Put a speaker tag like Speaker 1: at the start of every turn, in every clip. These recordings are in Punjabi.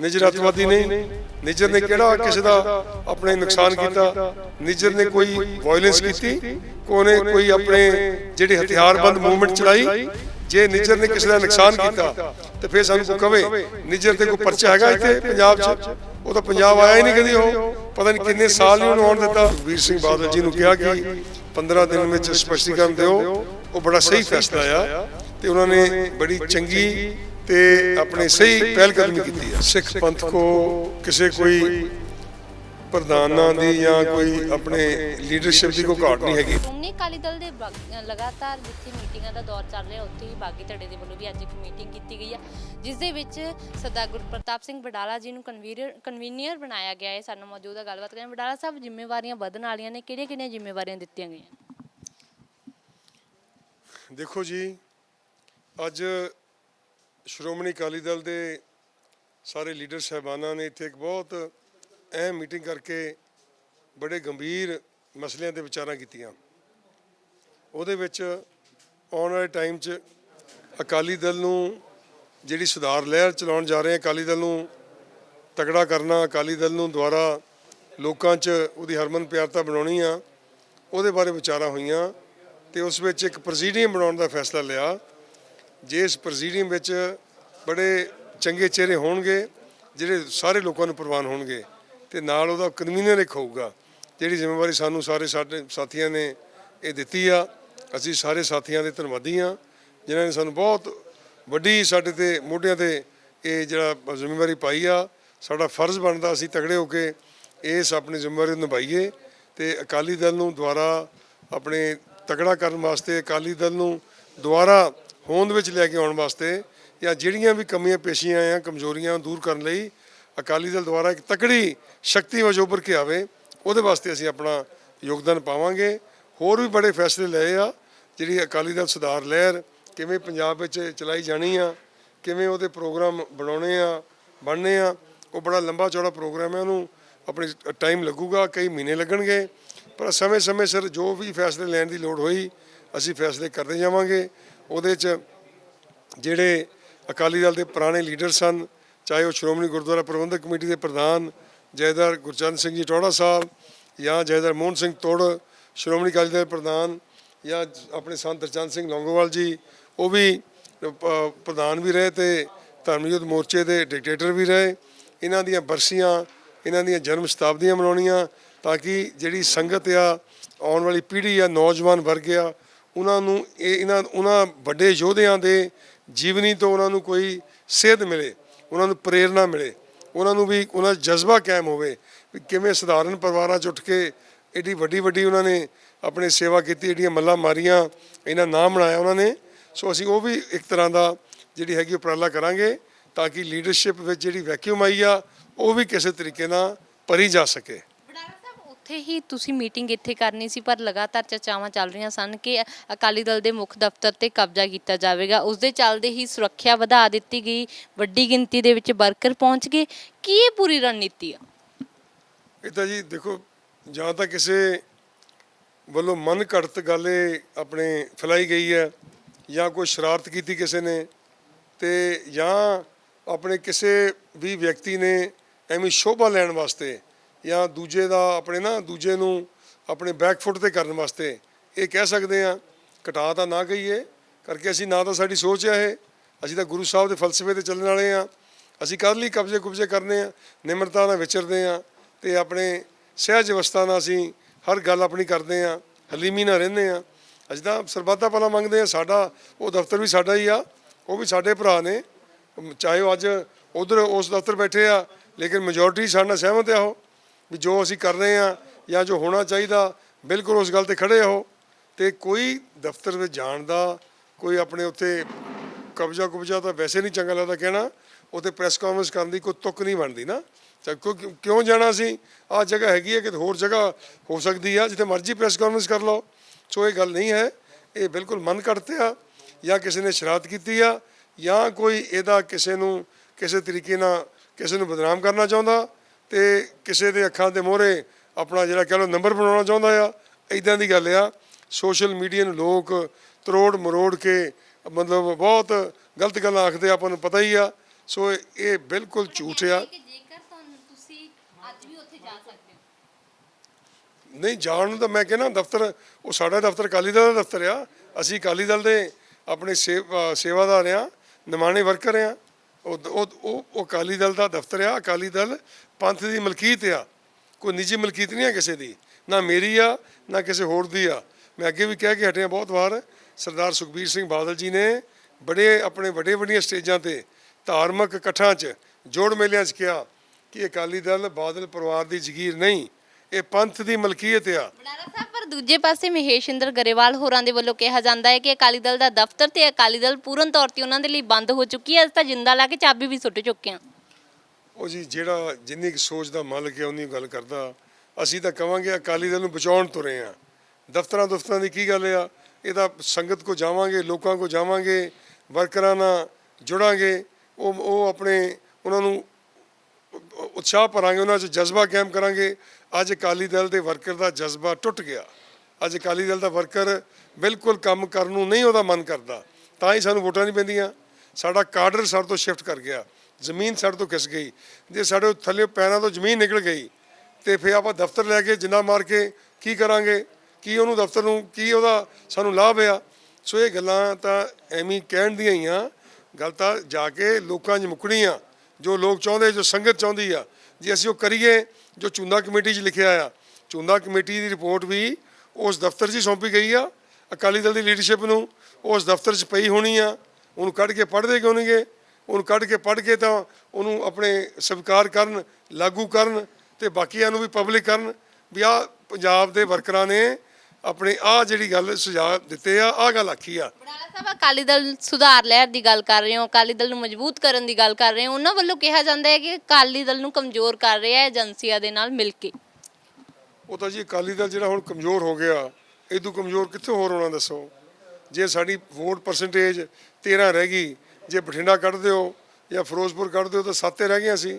Speaker 1: ਨਿਜਰ ਅੱਤਵਾਦੀ ਨਹੀਂ। ਨਿਜਰ ਨੇ ਕਿਹੜਾ ਕਿਸੇ ਦਾ ਆਪਣੇ ਨੁਕਸਾਨ ਕੀਤਾ? ਨਿਜਰ ਨੇ ਕੋਈ ਵਾਇਲੈਂਸ ਕੀਤੀ? ਕੋਨੇ ਕੋਈ ਆਪਣੇ ਜਿਹੜੀ ਹਥਿਆਰਬੰਦ ਮੂਵਮੈਂਟ ਚਲਾਈ? ਜੇ ਨਿਜਰ ਨੇ ਕਿਸੇ ਦਾ ਨੁਕਸਾਨ ਕੀਤਾ, ਤੇ ਫਿਰ ਸਾਨੂੰ ਕੋਈ ਕਵੇ। ਨਿਜਰ ਤੇ ਕੋਈ ਪਰਚਾ ਹੈਗਾ ਇੱਥੇ ਪੰਜਾਬ 'ਚ? ਉਹ ਤਾਂ ਪੰਜਾਬ ਆਇਆ ਹੀ ਨਹੀਂ ਕਦੀ ਉਹ। ਪਤਾ ਨਹੀਂ ਕਿੰਨੇ ਸਾਲ ਨਹੀਂ ਉਹਨੂੰ ਆਉਣ ਦਿੱਤਾ। ਵੀਰ ਸਿੰਘ ਬਾਦਲ ਜੀ ਨੂੰ ਕਿਹਾ ਕਿ 15 ਦਿਨ ਵਿੱਚ ਸਪਸ਼ਟੀਕਰਨ ਦਿਓ। ਉਹ ਬੜਾ ਸਹੀ ਫੈਸਲਾ ਆ। ਤੇ ਉਹਨਾਂ ਨੇ ਬੜੀ ਚੰਗੀ ਤੇ ਆਪਣੇ ਸਹੀ ਪਹਿਲ ਕਦਮੀ ਕੀਤੀ ਹੈ। ਸਿੱਖ ਪੰਥ ਕੋ ਕਿਸੇ ਕੋਈ ਪ੍ਰਧਾਨਾਂ ਦੀ ਜਾਂ ਕੋਈ ਆਪਣੇ ਲੀਡਰਸ਼ਿਪ ਦੀ ਕੋਈ ਘਾਟ ਨਹੀਂ ਹੈਗੀ।
Speaker 2: ਸ਼੍ਰੋਮਣੀ ਅਕਾਲੀ ਦਲ ਦੇ ਲਗਾਤਾਰ ਜਿੱਥੇ ਮੀਟਿੰਗਾਂ ਦਾ ਦੌਰ ਚੱਲ ਰਿਹਾ ਉੱਥੇ ਹੀ ਬਾਗੀ ਧੜੇ ਦੇ ਵੱਲੋਂ ਵੀ ਅੱਜ ਇੱਕ ਮੀਟਿੰਗ ਕੀਤੀ ਗਈ ਹੈ ਜਿਸ ਦੇ ਵਿੱਚ ਸਰਦਾਰ ਗੁਰਪ੍ਰਤਾਪ ਸਿੰਘ ਵਡਾਲਾ ਜੀ ਨੂੰ ਕਨਵੀਨਰ ਕਨਵੀਨੀਅਰ ਬਣਾਇਆ ਗਿਆ ਹੈ। ਸਾਨੂੰ ਮੌਜੂਦਾ ਗੱਲਬਾਤ ਕਰਾਂ ਵਡਾਲਾ ਸਾਹਿਬ ਜ਼ਿੰਮੇਵਾਰੀਆਂ ਵਧਣ ਵਾਲੀਆਂ ਨੇ ਕਿਹੜੀਆਂ ਕਿਹੜੀਆਂ ਜ਼ਿੰਮੇਵਾਰੀਆਂ ਦਿੱਤੀਆਂ ਗਈਆਂ?
Speaker 1: ਦੇਖੋ ਜੀ ਅੱਜ ਸ਼੍ਰੋਮਣੀ ਅਕਾਲੀ ਦਲ ਦੇ ਸਾਰੇ ਲੀਡਰ ਸਹਿਬਾਨਾਂ ਨੇ ਇੱਥੇ ਇੱਕ ਬਹੁਤ ਅਹਿਮ ਮੀਟਿੰਗ ਕਰਕੇ ਬੜੇ ਗੰਭੀਰ ਮਸਲਿਆਂ ਤੇ ਵਿਚਾਰਾਂ ਕੀਤੀਆਂ। ਉਹਦੇ ਵਿੱਚ ਆਉਣ ਵਾਲੇ ਟਾਈਮ 'ਚ ਅਕਾਲੀ ਦਲ ਨੂੰ ਜਿਹੜੀ ਸੁਧਾਰ ਲਹਿਰ ਚਲਾਉਣ ਜਾ ਰਹੇ ਆ, ਅਕਾਲੀ ਦਲ ਨੂੰ ਤਗੜਾ ਕਰਨਾ, ਅਕਾਲੀ ਦਲ ਨੂੰ ਦੁਆਰਾ ਲੋਕਾਂ 'ਚ ਉਹਦੀ ਹਰਮਨ ਪਿਆਰਤਾ ਬਣਾਉਣੀ ਆ, ਉਹਦੇ ਬਾਰੇ ਵਿਚਾਰਾਂ ਹੋਈਆਂ ਤੇ ਉਸ ਵਿੱਚ ਇੱਕ ਪ੍ਰੈਜ਼ੀਡੀਅਮ ਬਣਾਉਣ ਦਾ ਫੈਸਲਾ ਲਿਆ। ਜੇ ਇਸ ਪ੍ਰੈਜ਼ੀਡੀਅਮ ਵਿੱਚ ਬੜੇ ਚੰਗੇ ਚਿਹਰੇ ਹੋਣਗੇ, ਜਿਹੜੇ ਸਾਰੇ ਲੋਕਾਂ ਨੂੰ ਪ੍ਰਵਾਨ ਹੋਣਗੇ, ਤੇ ਨਾਲ ਉਹਦਾ ਕਨਵੀਨਰ ਇੱਕ ਹੋਊਗਾ, ਜਿਹੜੀ ਜ਼ਿੰਮੇਵਾਰੀ ਸਾਨੂੰ ਸਾਰੇ ਸਾਡੇ ਸਾਥੀਆਂ ਨੇ ਇਹ ਦਿੱਤੀ ਆ, ਅਸੀਂ ਸਾਰੇ ਸਾਥੀਆਂ ਦੇ ਧੰਨਵਾਦੀ ਆ ਜਿਨ੍ਹਾਂ ਨੇ ਸਾਨੂੰ ਬਹੁਤ ਵੱਡੀ ਸਾਡੇ ਤੇ ਮੋਢਿਆਂ ਤੇ ਇਹ ਜਿਹੜਾ ਜ਼ਿੰਮੇਵਾਰੀ ਪਾਈ ਆ, ਸਾਡਾ ਫਰਜ਼ ਬਣਦਾ ਅਸੀਂ ਤਗੜੇ ਹੋ ਕੇ ਇਸ ਆਪਣੀ ਜ਼ਿੰਮੇਵਾਰੀ ਨੂੰ ਨਿਭਾਈਏ, ਤੇ ਅਕਾਲੀ ਦਲ ਨੂੰ ਦੁਆਰਾ ਆਪਣੇ ਤਗੜਾ ਕਰਨ ਵਾਸਤੇ ਅਕਾਲੀ ਦਲ ਨੂੰ ਦੁਆਰਾ ਹੋਂਦ ਵਿੱਚ ਲੈ ਕੇ ਆਉਣ ਵਾਸਤੇ ਜਾਂ ਜਿਹੜੀਆਂ ਵੀ ਕਮੀਆਂ ਪੇਸ਼ੀਆਂ ਆ ਕਮਜ਼ੋਰੀਆਂ ਦੂਰ ਕਰਨ ਲਈ ਅਕਾਲੀ ਦਲ ਦੁਆਰਾ ਇੱਕ ਤਕੜੀ ਸ਼ਕਤੀ ਵਜੋਂ ਉੱਭਰ ਕੇ ਆਵੇ, ਉਹਦੇ ਵਾਸਤੇ ਅਸੀਂ ਆਪਣਾ ਯੋਗਦਾਨ ਪਾਵਾਂਗੇ। ਹੋਰ ਵੀ ਬੜੇ ਫੈਸਲੇ ਲਏ ਆ, ਜਿਹੜੀ ਅਕਾਲੀ ਦਲ ਸੁਧਾਰ ਲਹਿਰ ਕਿਵੇਂ ਪੰਜਾਬ ਵਿੱਚ ਚਲਾਈ ਜਾਣੀ ਆ, ਕਿਵੇਂ ਉਹਦੇ ਪ੍ਰੋਗਰਾਮ ਬਣਾਉਣੇ ਆ, ਬਣਨੇ ਆ, ਉਹ ਬੜਾ ਲੰਬਾ ਚੌੜਾ ਪ੍ਰੋਗਰਾਮ ਹੈ, ਉਹਨੂੰ ਆਪਣੇ ਟਾਈਮ ਲੱਗੂਗਾ, ਕਈ ਮਹੀਨੇ ਲੱਗਣਗੇ। ਪਰ ਸਮੇਂ-ਸਮੇਂ ਸਿਰ ਜੋ ਵੀ ਫੈਸਲੇ ਲੈਣ ਦੀ ਲੋੜ ਹੋਈ, ਅਸੀਂ ਫੈਸਲੇ ਕਰਦੇ ਜਾਵਾਂਗੇ। ਉਹਦੇ 'ਚ ਜਿਹੜੇ ਅਕਾਲੀ ਦਲ ਦੇ ਪੁਰਾਣੇ ਲੀਡਰ ਸਨ, ਚਾਹੇ ਉਹ ਸ਼੍ਰੋਮਣੀ ਗੁਰਦੁਆਰਾ ਪ੍ਰਬੰਧਕ ਕਮੇਟੀ ਦੇ ਪ੍ਰਧਾਨ ਜੈਦਾਰ ਗੁਰਚਰਨ ਸਿੰਘ ਜੀ ਟੋੜਾ ਸਾਹਿਬ ਜਾਂ ਜੈਦਾਰ ਮੋਹਨ ਸਿੰਘ ਤੋੜ, ਸ਼੍ਰੋਮਣੀ ਅਕਾਲੀ ਦਲ ਪ੍ਰਧਾਨ ਜਾਂ ਆਪਣੇ ਸੰਤ ਚੰਦ ਸਿੰਘ ਲੌਂਗੋਵਾਲ ਜੀ, ਉਹ ਵੀ ਪ੍ਰਧਾਨ ਵੀ ਰਹੇ ਤੇ ਧਰਮਯੁੱਧ ਮੋਰਚੇ ਦੇ ਡਿਕਟੇਟਰ ਵੀ ਰਹੇ। ਇਹਨਾਂ ਦੀਆਂ ਬਰਸੀਆਂ, ਇਹਨਾਂ ਦੀਆਂ ਜਨਮ ਸ਼ਤਾਬਦੀਆਂ ਮਨਾਉਣੀਆਂ ਤਾਂ ਕਿ ਜਿਹੜੀ ਸੰਗਤ ਆ, ਆਉਣ ਵਾਲੀ ਪੀੜ੍ਹੀ ਆ, ਨੌਜਵਾਨ ਵਰਗ ਆ ਉਹਨਾਂ ਨੂੰ ਇਹ ਇਹਨਾਂ, ਉਹਨਾਂ ਵੱਡੇ ਯੋਧਿਆਂ ਦੇ ਜੀਵਨੀ ਤੋਂ ਉਹਨਾਂ ਨੂੰ ਕੋਈ ਸੇਧ ਮਿਲੇ, ਉਹਨਾਂ ਨੂੰ ਪ੍ਰੇਰਣਾ ਮਿਲੇ, ਉਹਨਾਂ ਨੂੰ ਵੀ ਉਹਨਾਂ ਦਾ ਜਜ਼ਬਾ ਕਾਇਮ ਹੋਵੇ ਵੀ ਕਿਵੇਂ ਸਧਾਰਨ ਪਰਿਵਾਰਾਂ 'ਚ ਉੱਠ ਕੇ ਏਡੀ ਵੱਡੀ ਵੱਡੀ ਉਹਨਾਂ ਨੇ ਆਪਣੇ ਸੇਵਾ ਕੀਤੀ, ਏਡੀਆਂ ਮੱਲਾਂ ਮਾਰੀਆਂ, ਇਹਨਾਂ ਨਾਮ ਬਣਾਇਆ ਉਹਨਾਂ ਨੇ। ਸੋ ਅਸੀਂ ਉਹ ਵੀ ਇੱਕ ਤਰ੍ਹਾਂ ਦਾ ਜਿਹੜੀ ਹੈਗੀ ਉਪਰਾਲਾ ਕਰਾਂਗੇ ਤਾਂ ਕਿ ਲੀਡਰਸ਼ਿਪ ਵਿੱਚ ਜਿਹੜੀ ਵੈਕਿਊਮ ਆਈ ਆ, ਉਹ ਵੀ ਕਿਸੇ ਤਰੀਕੇ ਨਾਲ ਭਰੀ ਜਾ ਸਕੇ।
Speaker 2: ਉੱਥੇ ਹੀ ਤੁਸੀਂ ਮੀਟਿੰਗ ਇੱਥੇ ਕਰਨੀ ਸੀ, ਪਰ ਲਗਾਤਾਰ ਚਰਚਾਵਾਂ ਚੱਲ ਰਹੀਆਂ ਸਨ ਕਿ ਅਕਾਲੀ ਦਲ ਦੇ ਮੁੱਖ ਦਫ਼ਤਰ ਤੇ ਕਬਜ਼ਾ ਕੀਤਾ ਜਾਵੇਗਾ। ਉਸ ਦੇ ਚੱਲਦੇ ਹੀ ਸੁਰੱਖਿਆ ਵਧਾ ਦਿੱਤੀ ਗਈ, ਵੱਡੀ ਗਿਣਤੀ ਦੇ ਵਿੱਚ ਵਰਕਰ ਪਹੁੰਚ ਗਏ। ਕੀ ਇਹ ਪੂਰੀ ਰਣਨੀਤੀ ਆ?
Speaker 1: ਇਹ ਤਾਂ ਜੀ ਦੇਖੋ, ਜਾਂ ਤਾਂ ਕਿਸੇ ਵੱਲੋਂ ਮਨ ਘੜਤ ਗੱਲ ਇਹ ਆਪਣੇ ਫੈਲਾਈ ਗਈ ਹੈ, ਜਾਂ ਕੋਈ ਸ਼ਰਾਰਤ ਕੀਤੀ ਕਿਸੇ ਨੇ, ਤੇ ਜਾਂ ਆਪਣੇ ਕਿਸੇ ਵੀ ਵਿਅਕਤੀ ਨੇ ਐਵੇਂ ਸ਼ੋਭਾ ਲੈਣ ਵਾਸਤੇ ਜਾਂ ਦੂਜੇ ਦਾ ਆਪਣੇ ਨਾ ਦੂਜੇ ਨੂੰ ਆਪਣੇ ਬੈਕਫੁੱਟ ਤੇ ਕਰਨ ਵਾਸਤੇ ਇਹ ਕਹਿ ਸਕਦੇ ਆ ਘਟਾ ਤਾਂ ਨਾ ਕਹੀਏ, ਕਰਕੇ ਅਸੀਂ ਨਾ ਤਾਂ ਸਾਡੀ ਸੋਚ ਹੈ ਇਹ। ਅਸੀਂ ਤਾਂ ਗੁਰੂ ਸਾਹਿਬ ਦੇ ਫਲਸਫੇ ਤੇ ਚੱਲਣ ਵਾਲੇ ਆ ਅਸੀਂ ਕਰ ਲਈ ਕਬਜ਼ੇ ਕੁਬਜ਼ੇ ਕਰਨੇ ਆ, ਨਿਮਰਤਾ ਨਾਲ ਵਿਚਰਦੇ ਆ ਤੇ ਆਪਣੇ ਸਹਿਜ ਅਵਸਥਾ ਨਾਲ ਅਸੀਂ ਹਰ ਗੱਲ ਆਪਣੀ ਕਰਦੇ ਆ ਹਲੀਮੀ ਨਾਲ ਰਹਿੰਦੇ ਆ ਅਸੀਂ ਤਾਂ ਸਰਬੱਤਾ ਭਲਾ ਮੰਗਦੇ ਆ ਸਾਡਾ ਉਹ ਦਫ਼ਤਰ ਵੀ ਸਾਡਾ ਹੀ ਆ, ਉਹ ਵੀ ਸਾਡੇ ਭਰਾ ਨੇ। ਚਾਹੇ ਉਹ ਅੱਜ ਉਧਰ ਉਸ ਦਫ਼ਤਰ ਬੈਠੇ ਆ, ਲੇਕਿਨ ਮੈਜੋਰਟੀ ਸਾਡੇ ਨਾਲ ਸਹਿਮਤ ਆ ਉਹ। ਵੀ ਜੋ ਅਸੀਂ ਕਰ ਰਹੇ ਆ ਜਾਂ ਜੋ ਹੋਣਾ ਚਾਹੀਦਾ, ਬਿਲਕੁਲ ਉਸ ਗੱਲ ਤੇ ਖੜੇ ਹੋ ਤੇ ਕੋਈ ਦਫ਼ਤਰ ਵਿੱਚ ਜਾਣ ਦਾ, ਕੋਈ ਆਪਣੇ ਉੱਥੇ ਕਬਜ਼ਾ ਕੁਬਜ਼ਾ ਤਾਂ ਵੈਸੇ ਨਹੀਂ ਚੰਗਾ ਲੱਗਦਾ ਕਹਿਣਾ, ਉੱਥੇ ਪ੍ਰੈਸ ਕਾਨਫਰੰਸ ਕਰਨ ਦੀ ਕੋਈ ਤੁੱਕ ਨਹੀਂ ਬਣਦੀ ਨਾ। ਤਾਂ ਕਿਉਂ ਕਿਉਂ ਜਾਣਾ ਸੀ ਆਹ ਜਗ੍ਹਾ ਹੈਗੀ ਹੈ ਕਿ ਹੋਰ ਜਗ੍ਹਾ ਹੋ ਸਕਦੀ ਆ, ਜਿੱਥੇ ਮਰਜ਼ੀ ਪ੍ਰੈਸ ਕਾਨਫਰੰਸ ਕਰ ਲਓ। ਸੋ ਇਹ ਗੱਲ ਨਹੀਂ ਹੈ। ਇਹ ਬਿਲਕੁਲ ਮਨ ਕੱਟਤੇ ਆ, ਜਾਂ ਕਿਸੇ ਨੇ ਸ਼ਰਾਰਤ ਕੀਤੀ ਆ, ਜਾਂ ਕੋਈ ਇਹਦਾ ਕਿਸੇ ਨੂੰ, ਕਿਸੇ ਤਰੀਕੇ ਨਾਲ ਕਿਸੇ ਨੂੰ ਬਦਨਾਮ ਕਰਨਾ ਚਾਹੁੰਦਾ। ਤੇ ਕਿਸੇ ਦੇ ਅੱਖਾਂ ਦੇ ਮੋਹਰੇ ਆਪਣਾ ਜਿਹੜਾ ਕਹ ਲਓ ਨੰਬਰ ਬਣਾਉਣਾ ਚਾਹੁੰਦਾ ਆ ਇਦਾਂ ਦੀ ਗੱਲ ਆ। ਸੋਸ਼ਲ ਮੀਡੀਆ ਨੂੰ ਲੋਕ ਤਰੋੜ ਮਰੋੜ ਕੇ ਮਤਲਬ ਬਹੁਤ ਗਲਤ ਗੱਲਾਂ ਆਖਦੇ ਆ, ਆਪਾਂ ਨੂੰ ਪਤਾ ਹੀ ਆ। ਸੋ ਇਹ- ਬਿਲਕੁਲ ਝੂਠ ਆ। ਨਹੀਂ ਜਾਣ ਨੂੰ ਤਾਂ ਮੈਂ ਕਹਿੰਦਾ ਦਫ਼ਤਰ ਉਹ ਸਾਡਾ ਦਫ਼ਤਰ ਅਕਾਲੀ ਦਲ ਦਾ ਦਫ਼ਤਰ ਆ। ਅਸੀਂ ਅਕਾਲੀ ਦਲ ਦੇ ਆਪਣੇ ਸੇਵਾਦਾਰ ਆ ਨਿਮਾਣੇ ਵਰਕਰ ਆ। ਉਹ ਉਹ ਉਹ ਅਕਾਲੀ ਦਲ ਦਾ ਦਫ਼ਤਰ ਆ, ਅਕਾਲੀ ਦਲ ਪੰਥ ਦੀ ਮਲਕੀਤ ਆ। ਕੋਈ ਨਿੱਜੀ ਮਲਕੀਤ ਨਹੀਂ ਆ ਕਿਸੇ ਦੀ। ਨਾ ਮੇਰੀ ਆ, ਨਾ ਕਿਸੇ ਹੋਰ ਦੀ ਆ। ਮੈਂ ਅੱਗੇ ਵੀ ਕਹਿ ਕੇ ਹਟਿਆ ਬਹੁਤ ਵਾਰ, ਸਰਦਾਰ ਸੁਖਬੀਰ ਸਿੰਘ ਬਾਦਲ ਜੀ ਨੇ ਬੜੇ ਆਪਣੇ ਵੱਡੇ ਵੱਡੀਆਂ ਸਟੇਜਾਂ ਤੇ ਧਾਰਮਿਕ ਇਕੱਠਾਂ 'ਚ ਜੋੜ ਮੇਲਿਆਂ 'ਚ ਕਿਹਾ ਕਿ ਅਕਾਲੀ ਦਲ ਬਾਦਲ ਪਰਿਵਾਰ ਦੀ ਜ਼ਗੀਰ ਨਹੀਂ, ਇਹ ਪੰਥ ਦੀ ਮਲਕੀਅਤ ਆ।
Speaker 2: ਦੂਜੇ ਪਾਸੇ ਮਹੇਸ਼ਿੰਦਰ ਗਰੇਵਾਲ ਹੋਰਾਂ ਦੇ ਵੱਲੋਂ ਕਿਹਾ ਜਾਂਦਾ ਹੈ ਕਿ ਅਕਾਲੀ ਦਲ ਦਾ ਦਫ਼ਤਰ ਤੇ ਅਕਾਲੀ ਦਲ ਪੂਰਨ ਤੌਰ ਤੇ ਉਹਨਾਂ ਦੇ ਲਈ ਬੰਦ ਹੋ ਚੁੱਕੀ ਹੈ। ਅਸੀਂ ਤਾਂ ਜਿੰਦਾ ਲਾ ਕੇ ਚਾਬੀ ਵੀ ਸੁੱਟ ਚੁੱਕੇ ਹਾਂ।
Speaker 1: ਉਹ ਜੀ, ਜਿਹੜਾ ਜਿੰਨੀ ਕੁ ਸੋਚ ਦਾ ਮਾਲਕ ਹੈ, ਉਨੀ ਗੱਲ ਕਰਦਾ। ਅਸੀਂ ਤਾਂ ਕਵਾਂਗੇ ਅਕਾਲੀ ਦਲ ਨੂੰ ਬਚਾਉਣ ਤੁਰੇ ਆ ਦਫ਼ਤਰਾਂ ਦਫ਼ਤਰਾਂ ਦੀ ਕੀ ਗੱਲ ਆ? ਇਹ ਤਾਂ ਸੰਗਤ ਕੋ ਜਾਵਾਂਗੇ, ਲੋਕਾਂ ਕੋ ਜਾਵਾਂਗੇ, ਵਰਕਰਾਂ ਨਾਲ ਜੁੜਾਂਗੇ। ਉਹ ਉਹ ਆਪਣੇ, ਉਹਨਾਂ ਨੂੰ ਉਤਸ਼ਾਹ ਭਰਾਂਗੇ, ਉਹਨਾਂ 'ਚ ਜਜ਼ਬਾ ਕਾਇਮ ਕਰਾਂਗੇ। ਅੱਜ ਅਕਾਲੀ ਦਲ ਦੇ ਵਰਕਰ ਦਾ ਜਜ਼ਬਾ ਟੁੱਟ ਗਿਆ। ਅੱਜ ਅਕਾਲੀ ਦਲ ਦਾ ਵਰਕਰ ਬਿਲਕੁਲ ਕੰਮ ਕਰਨ ਨੂੰ ਨਹੀਂ ਉਹਦਾ ਮਨ ਕਰਦਾ, ਤਾਂ ਹੀ ਸਾਨੂੰ ਵੋਟਾਂ ਨਹੀਂ ਪੈਂਦੀਆਂ। ਸਾਡਾ ਕਾਡਰ ਸਾਡੇ ਤੋਂ ਸ਼ਿਫਟ ਕਰ ਗਿਆ। ਜ਼ਮੀਨ ਸਾਡੇ ਤੋਂ ਖਿਸ ਗਈ। ਜੇ ਸਾਡੇ ਥੱਲੇ ਪੈਰਾਂ ਤੋਂ ਜ਼ਮੀਨ ਨਿਕਲ ਗਈ, ਤੇ ਫਿਰ ਆਪਾਂ ਦਫ਼ਤਰ ਲੈ ਕੇ ਜਿੰਨਾ ਮਾਰ ਕੇ ਕੀ ਕਰਾਂਗੇ? ਕੀ ਉਹਨੂੰ ਦਫ਼ਤਰ ਨੂੰ, ਕੀ ਉਹਦਾ ਸਾਨੂੰ ਲਾਭ ਆ? ਸੋ ਇਹ ਗੱਲਾਂ ਤਾਂ ਐਵੇਂ ਕਹਿਣ ਦੀਆਂ ਹੀ ਆ। ਗੱਲ ਤਾਂ ਜਾ ਕੇ ਲੋਕਾਂ 'ਚ ਮੁੱਕਣੀਆਂ ਜੋ ਲੋਕ ਚਾਹੁੰਦੇ, ਜੋ ਸੰਗਤ ਚਾਹੁੰਦੀ ਆ। ਜੇ ਅਸੀਂ ਉਹ ਕਰੀਏ, ਜੋ ਚੁੰਦਾ ਕਮੇਟੀ 'ਚ ਲਿਖਿਆ ਆ ਚੁੰਦਾ ਕਮੇਟੀ ਦੀ ਰਿਪੋਰਟ ਵੀ ਉਸ ਦਫ਼ਤਰ 'ਚ ਹੀ ਸੌਂਪੀ ਗਈ ਆ। ਅਕਾਲੀ ਦਲ ਦੀ ਲੀਡਰਸ਼ਿਪ ਨੂੰ ਉਸ ਦਫ਼ਤਰ 'ਚ ਪਈ ਹੋਣੀ ਆ। ਉਹਨੂੰ ਕੱਢ ਕੇ ਪੜ੍ਹਦੇ ਕਿਉਂ ਨਹੀਂਗੇ? ਉਹਨੂੰ ਕੱਢ ਕੇ ਪੜ੍ਹ ਕੇ ਤਾਂ ਉਹਨੂੰ ਆਪਣੇ ਸਵੀਕਾਰ ਕਰਨ, ਲਾਗੂ ਕਰਨ ਤੇ ਬਾਕੀਆਂ ਨੂੰ ਵੀ ਪਬਲਿਕ ਕਰਨ ਵੀ ਆ ਪੰਜਾਬ ਦੇ ਵਰਕਰਾਂ ਨੇ ਆਪਣੇ ਆ ਜਿਹੜੀ ਗੱਲ ਸੁਝਾਅ ਦਿੱਤੇ ਆ ਆ ਗੱਲ ਆਖੀ ਆ।
Speaker 2: ਬਡਾਲਾ ਸਾਹਿਬ, ਅਕਾਲੀ ਦਲ ਸੁਧਾਰ ਲਹਿਰ ਦੀ ਗੱਲ ਕਰ ਰਹੇ ਹੋ, ਅਕਾਲੀ ਦਲ ਨੂੰ ਮਜ਼ਬੂਤ ਕਰਨ ਦੀ ਗੱਲ ਕਰ ਰਹੇ ਹੋ। ਉਹਨਾਂ ਵੱਲੋਂ ਕਿਹਾ ਜਾਂਦਾ ਹੈ ਕਿ ਅਕਾਲੀ ਦਲ ਨੂੰ ਕਮਜ਼ੋਰ ਕਰ ਰਿਹਾ ਹੈ ਏਜੰਸੀਆਂ ਦੇ ਨਾਲ ਮਿਲ ਕੇ।
Speaker 1: ਉਹ ਤਾਂ ਜੀ, ਅਕਾਲੀ ਦਲ ਜਿਹੜਾ ਹੁਣ ਕਮਜ਼ੋਰ ਹੋ ਗਿਆ ਇਦੋਂ ਕਮਜ਼ੋਰ ਕਿੱਥੋਂ ਹੋਰ ਹੋਣਾ ਦੱਸੋ? ਜੇ ਸਾਡੀ ਵੋਟ ਪਰਸੈਂਟੇਜ 13 ਰਹਿ ਗਈ, ਜੇ ਬਠਿੰਡਾ ਕੱਢ ਦਿਓ ਜਾਂ ਫਿਰੋਜ਼ਪੁਰ ਕੱਢ ਦਿਓ ਤਾਂ ਸੱਤੇ ਰਹਿ ਗਈਆਂ ਸੀ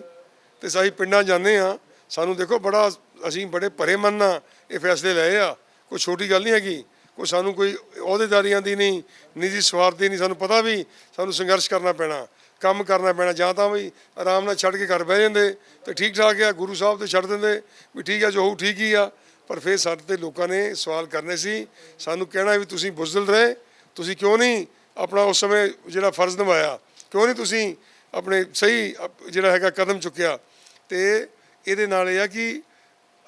Speaker 1: ਤੇ ਸਾਈ ਪਿੰਡਾਂ ਜਾਂਦੇ ਆ ਸਾਨੂੰ ਦੇਖੋ ਬੜਾ ਅਸੀਂ ਬੜੇ ਭਰੇ ਮਨ ਨਾਲ ਇਹ ਫੈਸਲੇ ਲਏ ਆ। ਕੋਈ ਛੋਟੀ ਗੱਲ ਨਹੀਂ ਹੈਗੀ, ਕੋਈ ਸਾਨੂੰ ਕੋਈ ਅਹੁਦੇਦਾਰੀਆਂ ਦੀ ਨਹੀਂ, ਨਿੱਜੀ ਸਵਾਰਥ ਦੀ ਨਹੀਂ, ਸਾਨੂੰ ਪਤਾ ਵੀ ਸਾਨੂੰ ਸੰਘਰਸ਼ ਕਰਨਾ ਪੈਣਾ। ਕੰਮ ਕਰਨਾ ਪੈਣਾ, ਜਾਂ ਤਾਂ ਵੀ ਆਰਾਮ ਨਾਲ ਛੱਡ ਕੇ ਘਰ ਬਹਿ ਜਾਂਦੇ, ਤੇ ਠੀਕ ਠਾਕ ਆ, ਗੁਰੂ ਸਾਹਿਬ ਤੇ ਛੱਡ ਦਿੰਦੇ, ਵੀ ਠੀਕ ਆ, ਜੋ ਹੋਊ ਠੀਕ ਹੀ ਆ। ਪਰ ਫਿਰ ਸਾਡੇ ਤੇ ਲੋਕਾਂ ਨੇ ਸਵਾਲ ਕਰਨੇ ਸੀ, ਸਾਨੂੰ ਕਹਿਣਾ ਵੀ ਤੁਸੀਂ ਬੁਜ਼ਦਲ ਰਹੇ, ਤੁਸੀਂ ਕਿਉਂ ਨਹੀਂ ਆਪਣਾ ਉਸ ਸਮੇਂ ਜਿਹੜਾ ਫਰਜ਼ ਨਿਭਾਇਆ? ਕਿਉਂ ਨਹੀਂ ਤੁਸੀਂ ਆਪਣੇ ਸਹੀ ਅਪ- ਜਿਹੜਾ ਹੈਗਾ ਕਦਮ ਚੁੱਕਿਆ? ਤੇ ਇਹਦੇ ਨਾਲ ਇਹ ਆ ਕਿ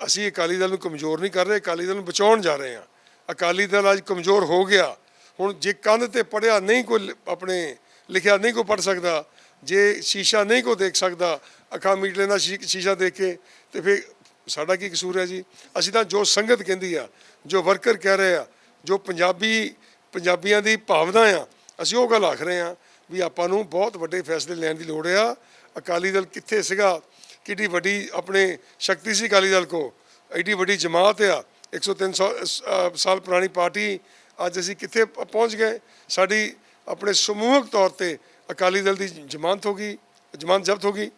Speaker 1: ਅਸੀਂ ਅਕਾਲੀ ਦਲ ਨੂੰ ਕਮਜ਼ੋਰ ਨਹੀਂ ਕਰ ਰਹੇ, ਅਕਾਲੀ ਦਲ ਨੂੰ ਬਚਾਉਣ ਜਾ ਰਹੇ ਹਾਂ। ਅਕਾਲੀ ਦਲ ਅੱਜ ਕਮਜ਼ੋਰ ਹੋ ਗਿਆ। ਹੁਣ ਜੇ ਕੰਧ ਤੇ ਪੜਿਆ ਨਹੀਂ ਕੋਈ ਆਪਣੇ ਲਿਖਿਆ ਨਹੀਂ ਕੋਈ ਪੜ ਸਕਦਾ, ਜੇ ਸ਼ੀਸ਼ਾ ਨਹੀਂ ਕੋਈ ਦੇਖ ਸਕਦਾ, ਅੱਖਾਂ ਮੀਟ ਲੈਂਦਾ ਸ਼ੀ- ਸ਼ੀਸ਼ਾ ਦੇਖ ਕੇ, ਤੇ ਫਿਰ ਸਾਡਾ ਕੀ ਕਸੂਰ ਹੈ ਜੀ? ਅਸੀਂ ਤਾਂ ਜੋ ਸੰਗਤ ਕਹਿੰਦੀ ਆ, ਜੋ ਵਰਕਰ ਕਹਿ ਰਹੇ ਆ, ਜੋ ਪੰਜਾਬੀ, ਪੰਜਾਬੀਆਂ ਦੀ ਭਾਵਨਾ ਆ, ਅਸੀਂ ਉਹ ਗੱਲ ਆਖ ਰਹੇ ਆ ਵੀ ਆਪਾਂ ਨੂੰ ਬਹੁਤ ਵੱਡੇ ਫੈਸਲੇ ਲੈਣ ਦੀ ਲੋੜ ਆ। ਅਕਾਲੀ ਦਲ ਕਿੱਥੇ ਸੀਗਾ? ਕਿੱਡੀ ਵੱਡੀ ਆਪਣੇ ਸ਼ਕਤੀ ਸੀ ਅਕਾਲੀ ਦਲ ਕੋ? ਐਡੀ ਵੱਡੀ ਜਮਾਤ ਆ 103 ਸੌ- ਅਹ, ਸਾਲ ਪੁਰਾਣੀ ਪਾਰਟੀ, ਅੱਜ ਅਸੀਂ ਕਿੱਥੇ ਪ- ਪਹੁੰਚ ਗਏ? ਸਾਡੀ ਆਪਣੇ ਸਮੂਹਕ ਤੌਰ ਤੇ ਅਕਾਲੀ ਦਲ ਦੀ ਜ਼ਮਾਨਤ ਹੋ ਗਈ ਜ਼ਮਾਨਤ ਜ਼ਬਤ ਹੋ ਗਈ।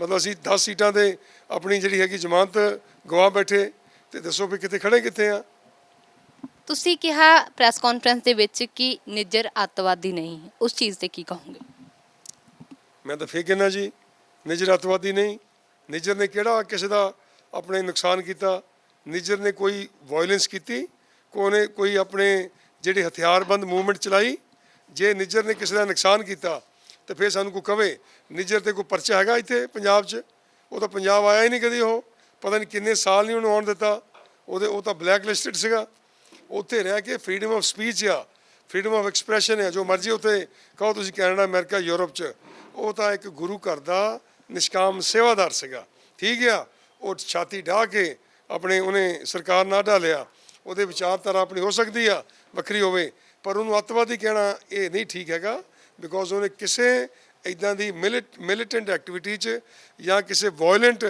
Speaker 1: ਮਤਲਬ ਅਸੀਂ 10 ਸੀਟਾਂ ਦੇ ਆਪਣੀ ਜਿਹੜੀ ਹੈਗੀ ਜ਼ਮਾਨਤ ਗਵਾ ਬੈਠੇ ਤੇ ਦੱਸੋ ਵੀ ਕਿੱਥੇ ਖੜੇ ਕਿੱਥੇ ਆ?
Speaker 2: ਤੁਸੀਂ ਕਿਹਾ ਪ੍ਰੈਸ ਕਾਨਫਰੰਸ ਦੇ ਵਿੱਚ ਕਿ ਨਿੱਜਰ ਅੱਤਵਾਦੀ ਨਹੀਂ ਹੈ। ਉਸ ਚੀਜ਼ ਤੇ ਕੀ ਕਹੋਗੇ?
Speaker 1: ਮੈਂ ਤਾਂ ਫੇਰ ਕਹਿੰਦਾ ਜੀ ਨਿਜਰ ਅੱਤਵਾਦੀ ਨਹੀਂ। ਨਿਜਰ ਨੇ ਕਿਹੜਾ ਕਿਸੇ ਦਾ ਆਪਣੇ ਨੁਕਸਾਨ ਕੀਤਾ? ਨਿਜਰ ਨੇ ਕੋਈ ਵਾਇਲੈਂਸ ਕੀਤੀ? ਕੋਨੇ ਕੋਈ ਆਪਣੇ ਜਿਹੜੇ ਹਥਿਆਰਬੰਦ ਮੂਵਮੈਂਟ ਚਲਾਈ? ਜੇ ਨਿੱਜਰ ਨੇ ਕਿਸੇ ਦਾ ਨੁਕਸਾਨ ਕੀਤਾ, ਤੇ ਫਿਰ ਸਾਨੂੰ ਕੋਈ ਕਵੇ, ਨਿੱਜਰ ਤੇ ਕੋਈ ਪਰਚਾ ਹੈਗਾ ਇੱਥੇ ਪੰਜਾਬ 'ਚ? ਉਹ ਤਾਂ ਪੰਜਾਬ ਆਇਆ ਹੀ ਨਹੀਂ ਕਦੀ ਉਹ। ਪਤਾ ਨਹੀਂ ਕਿੰਨੇ ਸਾਲ ਨਹੀਂ ਉਹਨੂੰ ਆਉਣ ਦਿੱਤਾ। ਉਹਦੇ, ਉਹ ਤਾਂ ਬਲੈਕ ਲਿਸਟਡ ਸੀਗਾ। ਉੱਥੇ ਰਹਿ ਕੇ ਫਰੀडम ਆਫ ਸਪੀਚ ਆ ਫਰੀडम ਆਫ ਐਕਸਪ੍ਰੈਸ਼ਨ ਆ, ਜੋ ਮਰਜ਼ੀ ਉੱਥੇ ਕਹੋ ਤੁਸੀਂ ਕੈਨੇਡਾ, ਅਮਰੀਕਾ, ਯੂਰਪ 'ਚ। ਉਹ ਤਾਂ ਇੱਕ ਗੁਰੂ ਘਰ ਦਾ ਨਿਸ਼ਕਾਮ ਸੇਵਾਦਾਰ ਸੀਗਾ। ਠੀਕ ਆ। ਉਹ ਛਾਤੀ ਢਾ ਕੇ ਆਪਣੇ ਉਹਨੇ ਸਰਕਾਰ ਨਾਲ ਢਾਲਿਆ ਉਹਦੇ ਵਿਚਾਰਧਾਰਾ ਆਪਣੀ ਹੋ ਸਕਦੀ ਆ, ਵੱਖਰੀ ਹੋਵੇ। ਪਰ ਉਹਨੂੰ ਅੱਤਵਾਦੀ ਕਹਿਣਾ ਇਹ ਨਹੀਂ ਠੀਕ ਹੈਗਾ ਬਿਕੋਜ਼ ਉਹਨੇ ਕਿਸੇ ਇਦਾਂ ਦੀ ਮਿਲੀਟੈਂਟ ਐਕਟੀਵਿਟੀ 'ਚ ਜਾਂ ਕਿਸੇ ਵਾਇਲੈਂਟ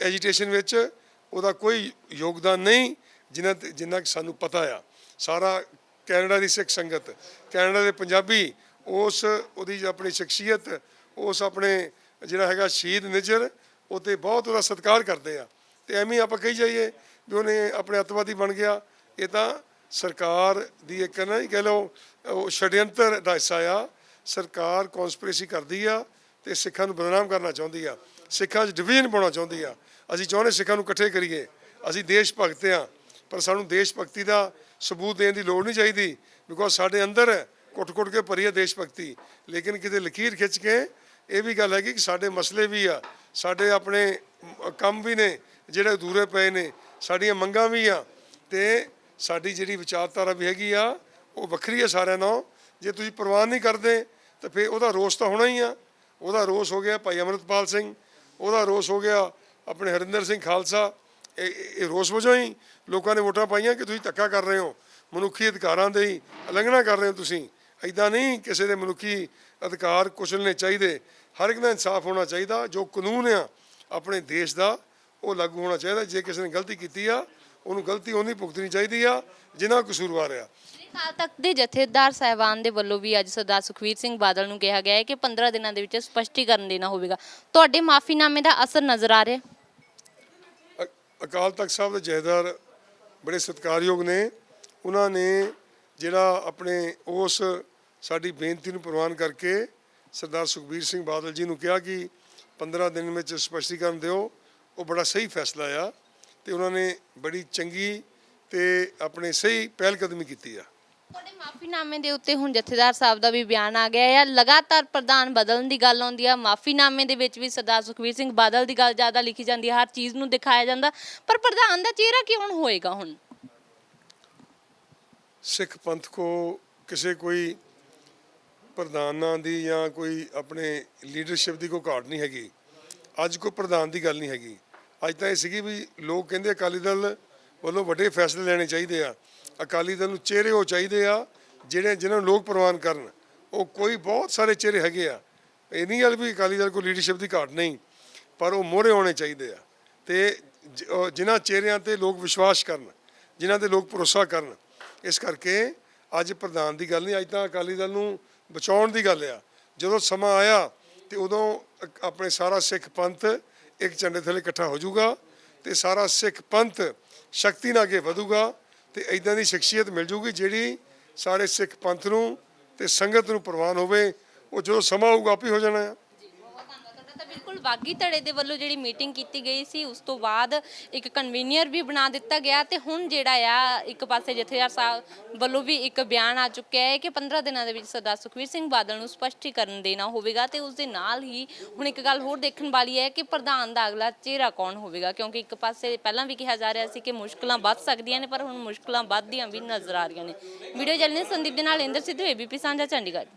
Speaker 1: ਐਜੀਟੇਸ਼ਨ ਵਿੱਚ ਉਹਦਾ ਕੋਈ ਯੋਗਦਾਨ ਨਹੀਂ, ਜਿਨ੍ਹਾਂ ਤੇ- ਜਿੰਨਾ ਕਿ ਸਾਨੂੰ ਪਤਾ ਆ। ਸਾਰਾ ਕੈਨੇਡਾ ਦੀ ਸਿੱਖ ਸੰਗਤ, ਕੈਨੇਡਾ ਦੇ ਪੰਜਾਬੀ, ਉਸ ਉਹਦੀ ਆਪਣੀ ਸ਼ਖਸੀਅਤ, ਉਸ ਆਪਣੇ ਜਿਹੜਾ ਹੈਗਾ ਸ਼ਹੀਦ ਨਿਜਰ, ਉਹ ਤੇ ਬਹੁਤ ਉਹਦਾ ਸਤਿਕਾਰ ਕਰਦੇ ਆ। ਤੇ ਐਵੇਂ ਆਪਾਂ ਕਹੀ ਜਾਈਏ ਵੀ ਉਹਨੇ ਆਪਣੇ ਅੱਤਵਾਦੀ ਬਣ ਗਿਆ। ਇਹ ਤਾਂ ਸਰਕਾਰ ਦੀ ਇੱਕ ਨਾ ਹੀ ਕਹਿ ਲਓ, ਉਹ ਛੜਯੰਤਰ ਦਾ ਹਿੱਸਾ ਆ। ਸਰਕਾਰ ਕਨਸਪੀਰੇਸੀ ਕਰਦੀ ਆ ਤੇ ਸਿੱਖਾਂ ਨੂੰ ਬਦਨਾਮ ਕਰਨਾ ਚਾਹੁੰਦੀ ਆ। ਸਿੱਖਾਂ 'ਚ ਡਿਵੀਜ਼ਨ ਪਾਉਣਾ ਚਾਹੁੰਦੀ ਆ। ਅਸੀਂ ਚਾਹੁੰਦੇ ਸਿੱਖਾਂ ਨੂੰ ਇਕੱਠੇ ਕਰੀਏ। ਅਸੀਂ ਦੇਸ਼ ਭਗਤ ਆ ਪਰ ਸਾਨੂੰ ਦੇਸ਼ ਭਗਤੀ ਦਾ ਸਬੂਤ ਦੇਣ ਦੀ ਲੋੜ ਨਹੀਂ ਚਾਹੀਦੀ ਬਿਕੋਜ਼ ਸਾਡੇ ਅੰਦਰ ਕੁੱਟ-ਕੁੱਟ ਕੇ ਭਰੀ ਹੈ ਦੇਸ਼ ਭਗਤੀ। ਲੇਕਿਨ ਕਿਤੇ ਲਕੀਰ ਖਿੱਚ ਕੇ ਇਹ ਵੀ ਗੱਲ ਹੈਗੀ ਕਿ ਸਾਡੇ ਮਸਲੇ ਵੀ ਆ। ਸਾਡੇ ਆਪਣੇ ਕੰਮ ਵੀ ਨੇ, ਜਿਹੜੇ ਅਧੂਰੇ ਪਏ ਨੇ। ਸਾਡੀਆਂ ਮੰਗਾਂ ਵੀ ਆ ਤੇ ਸਾਡੀ ਜਿਹੜੀ ਵਿਚਾਰਧਾਰਾ ਵੀ ਹੈਗੀ ਆ, ਉਹ ਵੱਖਰੀ ਆ ਸਾਰਿਆਂ ਨਾਲੋਂ। ਜੇ ਤੁਸੀਂ ਪ੍ਰਵਾਨ ਨਹੀਂ ਕਰਦੇ, ਤਾਂ ਫਿਰ ਉਹਦਾ ਰੋਸ ਤਾਂ ਹੋਣਾ ਹੀ ਆ। ਉਹਦਾ ਰੋਸ ਹੋ ਗਿਆ ਭਾਈ ਅਮਰਤਪਾਲ ਸਿੰਘ, ਉਹਦਾ ਰੋਸ ਹੋ ਗਿਆ ਆਪਣੇ ਹਰਿੰਦਰ ਸਿੰਘ ਖਾਲਸਾ। ਇਹ, ਇਹ- ਰੋਸ ਵਜੋਂ ਹੀ ਲੋਕਾਂ ਨੇ ਵੋਟਾਂ ਪਾਈਆਂ ਕਿ ਤੁਸੀਂ ਧੱਕਾ ਕਰ ਰਹੇ ਹੋ। ਮਨੁੱਖੀ ਅਧਿਕਾਰਾਂ ਦੇ ਹੀ ਉਲੰਘਣਾ ਕਰ ਰਹੇ ਹੋ ਤੁਸੀਂ। ਐਦਾਂ ਨਹੀਂ ਕਿਸੇ ਦੇ ਮਨੁੱਖੀ ਅਧਿਕਾਰ ਕੁਚਲਣੇ ਚਾਹੀਦੇ। ਹਰ ਇੱਕ ਦਾ ਇਨਸਾਫ ਹੋਣਾ ਚਾਹੀਦਾ। ਜੋ ਕਾਨੂੰਨ ਆ, ਆਪਣੇ ਦੇਸ਼ ਦਾ ਉਹ ਲਾਗੂ ਹੋਣਾ ਚਾਹੀਦਾ ਜੇ ਕਿਸੇ ਨੇ ਗਲਤੀ ਕੀਤੀ ਆ ਉਹਨੂੰ ਗਲਤੀ ਉਹਨੀ ਭੁਗਤਣੀ ਚਾਹੀਦੀ ਆ ਜਿਨ੍ਹਾਂ ਕਸੂਰਵਾਰ ਆ।
Speaker 2: ਅਕਾਲ ਤਖਤ ਦੇ ਜਥੇਦਾਰ ਸਾਹਿਬਾਨ ਦੇ ਵੱਲੋਂ ਵੀ ਅੱਜ ਸਰਦਾਰ ਸੁਖਵੀਰ ਸਿੰਘ ਬਾਦਲ ਨੂੰ ਕਿਹਾ ਗਿਆ ਹੈ ਕਿ 15 ਦਿਨਾਂ ਦੇ ਵਿੱਚ ਸਪਸ਼ਟੀਕਰਨ ਦੇਣਾ ਹੋਵੇਗਾ। ਤੁਹਾਡੇ ਮਾਫੀਨਾਮੇ ਦਾ ਅਸਰ ਨਜ਼ਰ ਆ ਰਿਹਾ
Speaker 1: ਅ- ਅਕਾਲ ਤਖਤ ਸਾਹਿਬ ਦੇ ਜਥੇਦਾਰ ਬੜੇ ਸਤਿਕਾਰਯੋਗ ਨੇ। ਉਹਨਾਂ ਨੇ ਜਿਹੜਾ ਆਪਣੇ ਉਸ ਸਾਡੀ ਬੇਨਤੀ ਨੂੰ ਪ੍ਰਵਾਨ ਕਰਕੇ ਸਰਦਾਰ ਸੁਖਬੀਰ ਸਿੰਘ ਬਾਦਲ ਜੀ ਨੂੰ ਕਿਹਾ ਕਿ 15 ਦਿਨ ਵਿੱਚ ਸਪਸ਼ਟੀਕਰਨ ਦਿਓ। ਉਹ ਬੜਾ ਸਹੀ ਫੈਸਲਾ ਆ ਤੇ ਉਹਨਾਂ ਨੇ ਬੜੀ ਚੰਗੀ ਤੇ ਆਪਣੇ ਸਹੀ ਪਹਿਲ ਕਦਮੀ ਕੀਤੀ ਆ।
Speaker 2: ਤੁਹਾਡੇ ਮਾਫੀਨਾਮੇ ਦੇ ਉੱਤੇ ਹੁਣ ਜਥੇਦਾਰ ਸਾਹਿਬ ਦਾ ਵੀ ਬਿਆਨ ਆ ਗਿਆ ਹੈ ਲਗਾਤਾਰ ਪ੍ਰਧਾਨ ਬਦਲਣ ਦੀ ਗੱਲ ਆਉਂਦੀ ਆ। ਮਾਫੀਨਾਮੇ ਦੇ ਵਿੱਚ ਵੀ ਸਰਦਾਰ ਸੁਖਵੀਰ ਸਿੰਘ ਬਾਦਲ ਦੀ ਗੱਲ ਜ਼ਿਆਦਾ ਲਿਖੀ ਜਾਂਦੀ ਹੈ ਹਰ ਚੀਜ਼ ਨੂੰ ਦਿਖਾਇਆ ਜਾਂਦਾ। ਪਰ ਪ੍ਰਧਾਨ ਦਾ ਚਿਹਰਾ ਕਿਉਂ ਹੋਏਗਾ ਹੁਣ?
Speaker 1: ਸਿੱਖ ਪੰਥ ਕੋ ਕਿਸੇ ਕੋਈ ਪ੍ਰਧਾਨਾਂ ਦੀ ਜਾਂ ਕੋਈ ਆਪਣੇ ਲੀਡਰਸ਼ਿਪ ਦੀ ਕੋਈ ਘਾਟ ਨਹੀਂ ਹੈਗੀ। ਅੱਜ ਕੋਈ ਪ੍ਰਧਾਨ ਦੀ ਗੱਲ ਨਹੀਂ ਹੈਗੀ। ਅੱਜ ਤਾਂ ਇਹ ਸੀਗੀ ਵੀ ਲੋਕ ਕਹਿੰਦੇ ਅਕਾਲੀ ਦਲ ਵੱਲੋਂ ਵੱਡੇ ਫੈਸਲੇ ਲੈਣੇ ਚਾਹੀਦੇ ਆ। ਅਕਾਲੀ ਦਲ ਨੂੰ ਚਿਹਰੇ ਉਹ ਚਾਹੀਦੇ ਆ, ਜਿਹੜੇ ਜਿਨ੍ਹਾਂ ਨੂੰ ਲੋਕ ਪ੍ਰਵਾਨ ਕਰਨ। ਉਹ ਕੋਈ ਬਹੁਤ ਸਾਰੇ ਚਿਹਰੇ ਹੈਗੇ ਆ। ਇਹ ਨਹੀਂ ਗੱਲ ਵੀ ਅਕਾਲੀ ਦਲ ਕੋ ਲੀਡਰਸ਼ਿਪ ਦੀ ਘਾਟ ਨਹੀਂ, ਪਰ ਉਹ ਮੋਹਰੇ ਹੋਣੇ ਚਾਹੀਦੇ ਆ। ਤੇ ਜ- ਜਿਨ੍ਹਾਂ ਚਿਹਰਿਆਂ ਤੇ ਲੋਕ ਵਿਸ਼ਵਾਸ ਕਰਨ, ਜਿਨ੍ਹਾਂ ਤੇ ਲੋਕ ਭਰੋਸਾ ਕਰਨ, ਇਸ ਕਰਕੇ ਅੱਜ ਪ੍ਰਧਾਨ ਦੀ ਗੱਲ ਨਹੀਂ, ਅੱਜ ਤਾਂ ਅਕਾਲੀ ਦਲ ਨੂੰ ਬਚਾਉਣ ਦੀ ਗੱਲ ਆ। ਜਦੋਂ ਸਮਾਂ ਆਇਆ ਤੇ ਉਦੋਂ ਆਪਣੇ ਸਾਰਾ ਸਿੱਖ ਪੰਥ ਇੱਕ ਝੰਡੇ ਥੱਲੇ ਇਕੱਠਾ ਹੋ ਜਾਊਗਾ ਤੇ ਸਾਰਾ ਸਿੱਖ ਪੰਥ ਸ਼ਕਤੀ ਨਾਲ ਅੱਗੇ ਵਧੂਗਾ ਤੇ ਇਦਾਂ ਦੀ ਸ਼ਖਸੀਅਤ ਮਿਲ ਜੂਗੀ ਜਿਹੜੀ ਸਾਰੇ ਸਿੱਖ ਪੰਥ ਨੂੰ ਤੇ ਸੰਗਤ ਨੂੰ ਪ੍ਰਵਾਨ ਹੋਵੇ, ਉਹ ਜਦੋਂ ਸਮਾਂ ਹੋਊਗਾ, ਆਪੇ ਹੋ ਜਾਣਾ ਆ
Speaker 2: ਬਹੁਤ ਧੰਨਵਾਦ ਤੁਹਾਡਾ ਤਾਂ ਬਿਲਕੁਲ ਬਾਗੀ ਧੜੇ ਦੇ ਵੱਲੋਂ ਜਿਹੜੀ ਮੀਟਿੰਗ ਕੀਤੀ ਗਈ ਸੀ, ਉਸ ਤੋਂ ਬਾਅਦ ਇੱਕ ਕਨਵੀਨੀਅਰ ਵੀ ਬਣਾ ਦਿੱਤਾ ਗਿਆ ਤੇ ਹੁਣ ਜਿਹੜਾ ਆ, ਇੱਕ ਪਾਸੇ ਜਥੇਦਾਰ ਸਾਹਿਬ ਵੱਲੋਂ ਵੀ ਇੱਕ ਬਿਆਨ ਆ ਚੁੱਕਿਆ ਹੈ ਕਿ 15 ਦਿਨਾਂ ਦੇ ਵਿੱਚ ਸਰਦਾਰ ਸੁਖਵੀਰ ਸਿੰਘ ਬਾਦਲ ਨੂੰ ਸਪਸ਼ਟੀਕਰਨ ਦੇਣਾ ਹੋਵੇਗਾ ਤੇ ਉਸ ਦੇ ਨਾਲ ਹੀ ਹੁਣ ਇੱਕ ਗੱਲ ਹੋਰ ਦੇਖਣ ਵਾਲੀ ਹੈ ਕਿ ਪ੍ਰਧਾਨ ਦਾ ਅਗਲਾ ਚਿਹਰਾ ਕੌਣ ਹੋਵੇਗਾ, ਕਿਉਂਕਿ ਇੱਕ ਪਾਸੇ ਪਹਿਲਾਂ ਵੀ ਕਿਹਾ ਜਾ ਰਿਹਾ ਸੀ ਕਿ ਮੁਸ਼ਕਲਾਂ ਵੱਧ ਸਕਦੀਆਂ ਨੇ, ਪਰ ਹੁਣ ਮੁਸ਼ਕਲਾਂ ਵੱਧਦੀਆਂ ਵੀ ਨਜ਼ਰ ਆ ਰਹੀਆਂ ਨੇ। ਵੀਡੀਓ ਜਲਨੇ ਸੰਦੀਪ ਦੇ ਨਾਲ ਇੰਦਰ ਸਿੱਧੂ ਏਬੀਪੀ ਸਾਂਝਾ, ਚੰਡੀਗੜ੍ਹ।